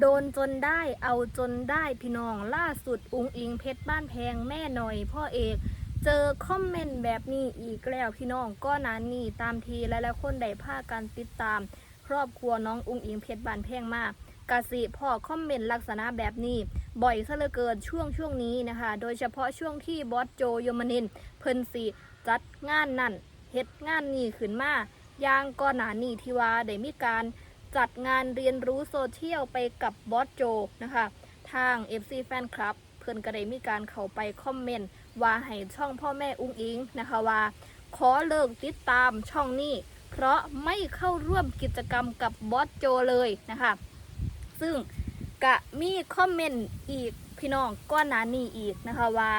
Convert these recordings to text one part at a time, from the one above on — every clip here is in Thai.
โดนจนได้เอาจนได้พี่น้องล่าสุดอุงอิงเพชรบ้านแพงแม่หน่อยพ่อเอกเจอคอมเมนต์แบบนี้อีกแล้วพี่น้องก็นานนี่ตามทีและแล้วคนได้พากันติดตาม ครอบครัวน้องอุงอิงเพชรบ้านแพงมากกะสิพ่อคอมเมนต์ลักษณะแบบนี้ บ่อยซะเหลือเกินช่วงช่วงนี้นะคะ โดยเฉพาะช่วงที่บอสโจโยมนินเพิ่นสีจัดงานนั่นเฮ็ดงานนี้ขึ้นมาย่างก่อนหนานี้ที่ว่าได้มีการ จัดงานเรียนรู้โซเชียลไปกับบอสโจนะคะ ทาง FC Fan Club เพื่อนก็ได้มีการเข้าไปคอมเมนต์ว่าให้ช่องพ่อแม่อุ้งอิงนะคะว่า ขอเลิกติดตามช่องนี้ เพราะไม่เข้าร่วมกิจกรรมกับบอสโจเลยนะคะ ซึ่งกะมีคอมเมนต์อีกพี่น้องก้อนหนานี้อีกนะคะว่า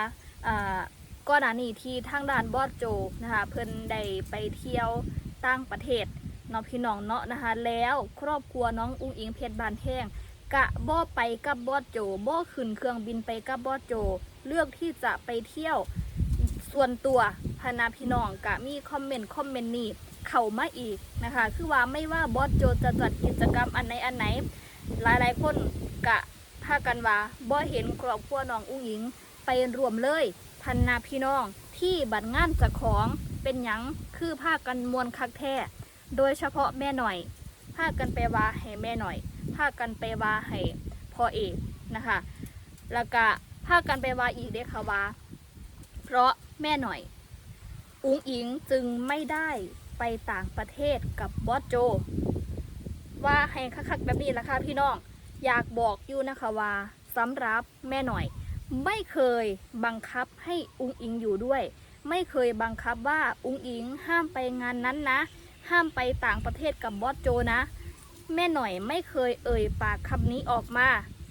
ก้อนหนานี้ที่ทางด้านบอสโจนะคะเพิ่อนได้ไปเที่ยวต่างประเทศ นาะพี่น้องเนาะนะคะ แล้วครอบครัวน้องอุ้งอิงเพชรบานแท่งกะบ่ไปกับบอโจบ่ขึ้นเครื่องบินไปกับบอโจ เลือกที่จะไปเที่ยวส่วนตัวพนาพี่น้องกะมีคอมเมนต์คอมเมนต์นี้เข้ามาอีกนะคะ คือว่าไม่ว่าบอสโจจะจัดกิจกรรมอันไหนอันไหน หลายๆคนกะพากันว่าบ่เห็นครอบครัวน้องอุ้งอิงไปรวมเลยพันนาพี่น้องที่บัตรงานเจะของเป็นหยังคือพากันมวนคักแท้ โดยเฉพาะแม่หน่อยพากันไปว่าให้แม่หน่อยพากันไปว่าให้พ่อเอกนะคะ แล้วก็พากันไปว่าอีกเด้ค่ะว่า เพราะแม่หน่อย อุ้งอิงจึงไม่ได้ไปต่างประเทศกับบอสโจ ว่าให้คักๆแบบนี้ละค่ะพี่น้อง อยากบอกอยู่นะคะว่าสำหรับแม่หน่อย ไม่เคยบังคับให้อุ้งอิงอยู่ด้วย ไม่เคยบังคับว่าอุ้งอิงห้ามไปงานนั้นนะ ห้ามไปต่างประเทศกับบอสโจนะ แม่หน่อยไม่เคยเอ่ยปากคำนี้ออกมา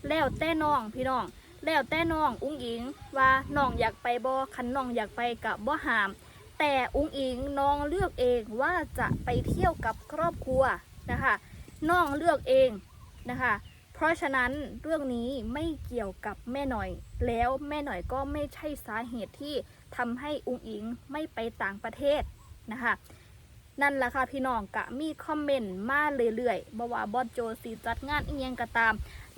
แล้วแต่น้องพี่น้อง แล้วแต่น้องอุ้งอิงว่าน้องอยากไปบอคันน้องอยากไปกับบ่หาม แต่อุ้งอิงน้องเลือกเองว่าจะไปเที่ยวกับครอบครัวนะคะน้องเลือกเองนะคะ เพราะฉะนั้นเรื่องนี้ไม่เกี่ยวกับแม่หน่อย แล้วแม่หน่อยก็ไม่ใช่สาเหตุที่ทำให้อุงอิงไม่ไปต่างประเทศนะคะ นั่นแหละค่ะพี่น้องกะมีคอมเมนต์มาเรื่อยๆบอกว่าบอสโจสีจัดงานอียังก็ตาม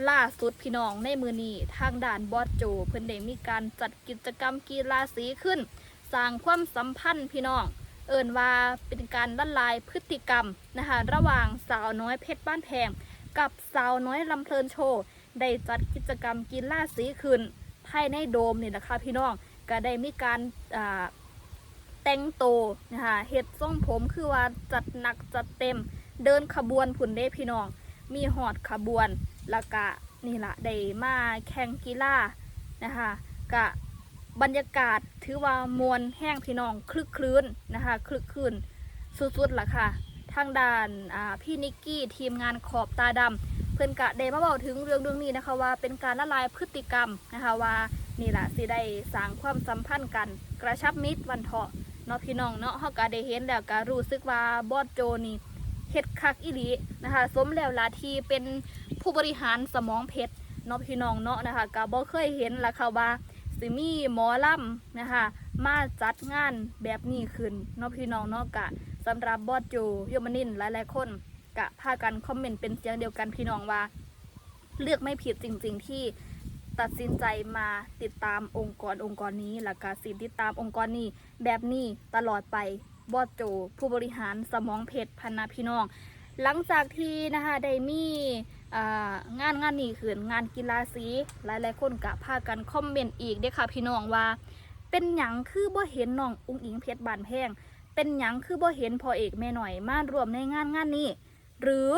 ล่าสุดพี่น้องในมือนี้ทางด่านบอสโจ เพิ่นได้มีการจัดกิจกรรมกีฬาสีขึ้น สร้างความสัมพันธ์พี่น้อง เอิ่นว่าเป็นการละลายพฤติกรรมนะคะระหว่างสาวน้อยเพชรบ้านแพง กับสาวน้อยลำเพลินโชว์ได้จัดกิจกรรมกีฬาสีขึ้นภายในโดมนี่แหละค่ะพี่น้องก็ได้มีการอ่า แต่งโตนะคะเฮ็ดทรงผมคือว่าจัดหนักจัดเต็ม เดินขบวนผุนเด้พี่น้อง มีหอดขบวนล้วก็นี่ละได้มาแข่งกีฬานะคะกะบรรยากาศถือว่ามวลแห้งพี่น้องคลึกคลื้นนะคะคลึกคลื้นสุดๆล่ะค่ะทางด้านพี่นิกกี้ทีมงานขอบตาดำเพื่อนกะได้มาบอกถึงเรื่องเรื่องนี้นะคะว่าเป็นการละลายพฤติกรรมนะคะว่านี่แหละสิได้สร้างความสัมพันธ์กัน กระชับมิตรวันเถาะ เนาะพี่น้องเนาะเฮาก็ได้เห็นแล้วก็รู้สึกว่าบอสโจนี่เฮ็ดคักอีหลีนะคะ สมแล้วล่ะที่เป็นผู้บริหารสมองเพชรเนาะพี่น้องเนาะนะคะก็บ่เคยเห็นละค่ะว่าสิมีหมอลำนะคะ มาจัดงานแบบนี้ขึ้นเนาะพี่น้องเนาะกะสำหรับบอสโจโยมานินหลายๆคนกะพากันคอมเมนต์เป็นเสียงเดียวกันพี่น้องว่า เลือกไม่ผิดจริง ๆ ที่ ตัดสินใจมาติดตามองค์กรองค์กรนี้และกาสิติดตามองค์กรนี้ แบบนี้ตลอดไปบอสโจ ผู้บริหารสมองเพชรพันนาพี่น้อง หลังจากที่นะคะได้มีงานงานนี้ขึ้นงานกีฬาสีหลายๆคนกะพากันคอมเมนต์อีกเด้ค่ะพี่น้องว่า เป็นหยังคือบ่เห็นน้องอุ้งอิงเพชรบานแพงเป็นหยังคือบ่เห็นพอเอกแม่หน่อยมารวมในงานงานนี้ หรือ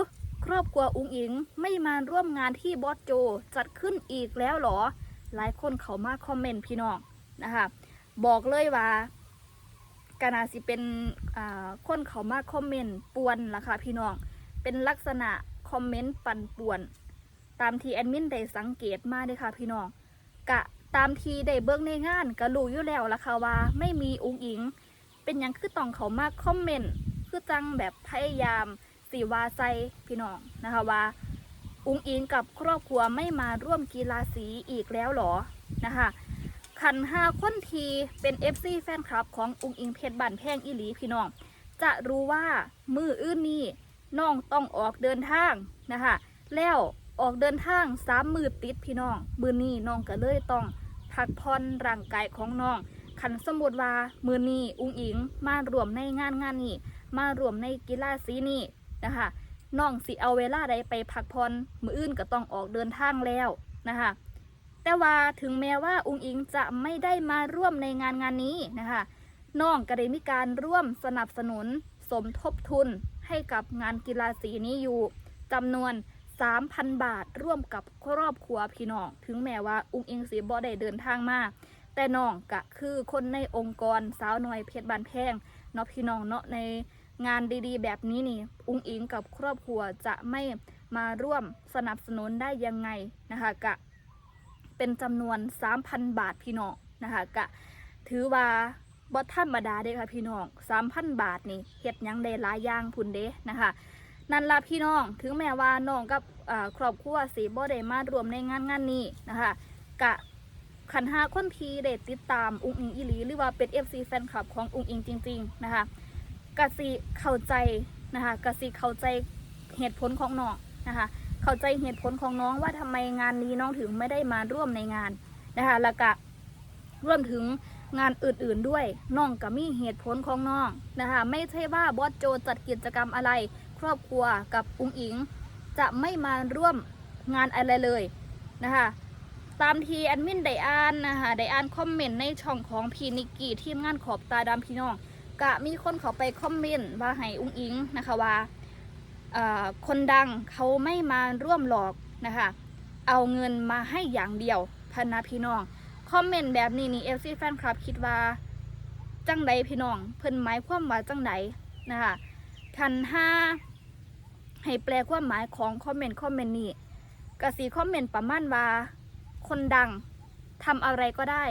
ครอบครัวอุ้งอิงไม่มาร่วมงานที่บอสโจจัดขึ้นอีกแล้วหรอ หลายคนเขามาคอมเมนต์พี่น้องนะคะบอกเลยว่าการาสิเป็นอ่าคนเขามาคอมเมนต์ป่วนล่ะค่ะพี่น้อง เป็นลักษณะคอมเมนต์ปั่นป่วน ตามที่แอดมินได้สังเกตมาเด้อค่ะพี่น้องกะตามที่ได้เบิ่งในงานก็รู้อยู่แล้วล่ะค่ะว่าไม่มีอุ้งอิง เป็นยังคือต้องเขามาคอมเมนต์คือจังแบบพยายาม สีวาใส่พี่น้องนะคะว่า อุ้งอิงกับครอบครัวไม่มาร่วมกีฬาสีอีกแล้วหรอนะคะขันห้าคนทีเป็น FC แฟนคลับของอุ้งอิงเพชรบันแพงอีหลีพี่น้อง จะรู้ว่ามืออื่นนี้น้องต้องออกเดินทางนะคะแล้วออกเดินทางสามมือติดพี่น้อง มือนี้น้องก็เลยต้องพักผ่อนร่างกายของน้องขันสมมติว่ามือนี้อุ้งอิงมารวมในงานงานนี้มารวมในกีฬาสีนี้ นะคะน้องสิเอาเวลาใดไปพักผ่อนมืออื่นก็ต้องออกเดินทางแล้วนะคะแต่ว่าถึงแม้ว่าอุ้งอิงจะไม่ได้มาร่วมในงานงานนี้นะคะน้องก็ได้มีการร่วมสนับสนุนสมทบทุนให้กับงานกีฬาสีนี้อยู่จำนวน 3,000 บาทร่วมกับครอบครัวพี่น้อง ถึงแม้ว่าอุ้งอิงสีบ่ได้เดินทางมาแต่น้องก็คือคนในองค์กรสาวน้อยเพชรบานแพงเนาะพี่น้องเนาะใน งานดีๆ แบบนี้นี่อุ้งอิงกับครอบครัวจะไม่มาร่วมสนับสนุนได้ยังไงนะคะกะเป็นจำนวน 3,000 บาทพี่น้องนะคะกะถือว่าบอทธรรมดาเด้ค่ะพี่น้อง 3,000 บาทนี่เฮ็ดยังได้หลายอย่างพุ่นเด้นะคะนั่นละพี่น้องถึงแม้ว่าน้องกับครอบครัวสีบ่ได้มารวมในงานงานนี้นะคะกะขันหาคนทีได้ติดตามอุ้งอิงอีหลีหรือว่าเป็น FC แฟนคลับของอุ้งอิงจริง ๆ นะคะ กะสิเข้าใจนะคะกะสิเข้าใจเหตุผลของน้องนะคะ เข้าใจเหตุผลของน้องว่าทำไมงานนี้น้องถึงไม่ได้มาร่วมในงานนะคะแล้วก็รวมถึงงานอื่นๆด้วยน้องก็มีเหตุผลของน้องนะคะไม่ใช่ว่าบอสโจจัดกิจกรรมอะไร ครอบครัวกับอุ้งอิง จะไม่มาร่วมงานอะไรเลยนะคะตามทีแอดมินไดอานนะคะไดอานคอมเมนต์ในช่องของพีนิกกี้ทีมงานขอบตาดำพี่น้อง กะมีคนเขาไปคอมเมนต์ว่าให้อุ้งอิงนะคะว่าคนดังเขาไม่มาร่วมหลอกนะคะ เอาเงินมาให้อย่างเดียวพันนะพี่น้อง คอมเมนต์แบบนี้นี่เอฟซีแฟนคลับคิดว่าจังใดพี่น้อง เพิ่นหมายความว่าจังใดนะคะคันห้าให้แปลความหมายของคอมเมนต์คอมเมนต์นี้กระสีคอมเมนต์ประมาณว่า คนดังทำอะไรก็ได้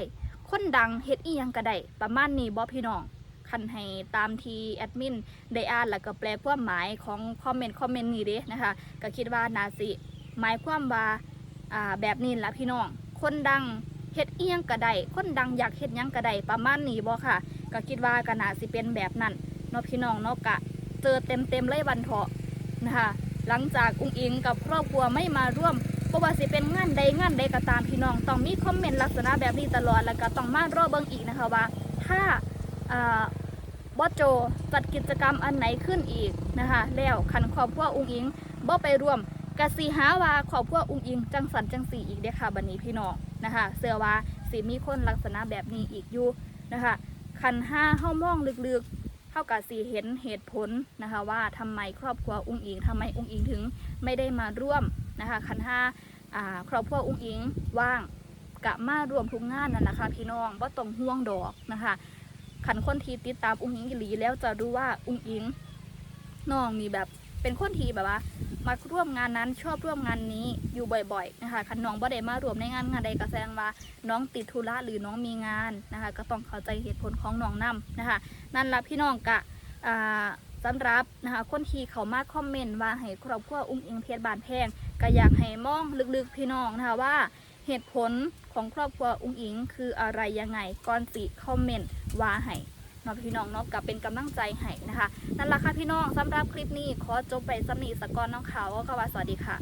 คนดังเฮ็ดอียังก็ได้ประมาณนี้บ่พี่น้อง คันให้ตามทีแอดมินได้อ่านแล้วก็แปลความหมายของคอมเมนต์คอมเมนต์นี้เด้นะคะก็คิดว่านาสิหมายความว่าอ่าแบบนี้ละพี่น้อง คนดังเฮ็ดเอียงกระไดคนดังอยากเฮ็ดยังกระไดประมาณนี้บ่ค่ะ ก็คิดว่าก็น่าสิเป็นแบบนั้นเนาะพี่น้องเนาะกะเจอเต็มเต็มเลยวันเถาะนะคะหลังจากอุ้งอิงกับครอบครัวไม่มาร่วมเพราะว่าสิเป็นงานใดงานใดก็ตามพี่น้องต้องมีคอมเมนต์ลักษณะแบบนี้ตลอดแล้วก็ต้องมารอเบิ่งอีกนะคะว่า ถ้า บอโจจัดกิจกรรมอันไหนขึ้นอีกนะคะ แล้วคันครอบครัวอุงอิงบ่ไปร่วมกะสีหาว่าครอบครัวอุงอิง จังสันจังสีอีกเด้ค่ะบันนี้พี่น้องนะคะ เสือว่าสีมีคนลักษณะแบบนี้อีกอยู่นะคะคันห้าเฮ้ามองลึกๆเท่ากับสีเห็นเหตุผลนะคะว่าทำไมครอบครัวอุ้งอิงทำไมอุ้งอิงถึงไม่ได้มาร่วมนะคะคันห้าครอบครัวอุ้งอิงว่างกะมารวมทุกงานนั่นแหละค่ะพี่น้องบ่ต้องห่วงดอกนะคะ ขันคนที่ติดตามอุ้งอิงอีหลีแล้วจะรู้ว่าอุ้งอิงน้องนี่แบบเป็นคนที่แบบว่ามาร่วมงานนั้นชอบร่วมงานนี้อยู่บ่อยๆนะคะคันน้องบ่ได้มารวมในงานงานใดก็แสดงว่าน้องติดธุระหรือน้องมีงานนะคะก็ต้องเข้าใจเหตุผลของน้องนํนะคะนั่นละพี่น้องกะสำหรับนะคะคนที่เขามาคอมเมนต์ว่าให้ครอบครัวอุ้งอิงเพชรบานแพงก็อยากให้มองลึกๆพี่น้องนะคะว่า เหตุผลของครอบครัวอุ้งอิง คืออะไรยังไงก่อนสิคอมเมนต์ว่าให้เนาพี่น้องเนาะกับเป็นกำลังใจให้นะคะ นั่นแหละค่ะพี่น้องสำหรับคลิปนี้ขอจบไปสำนีสกกอนน้องขาวก็ว่าสวัสดีค่ะ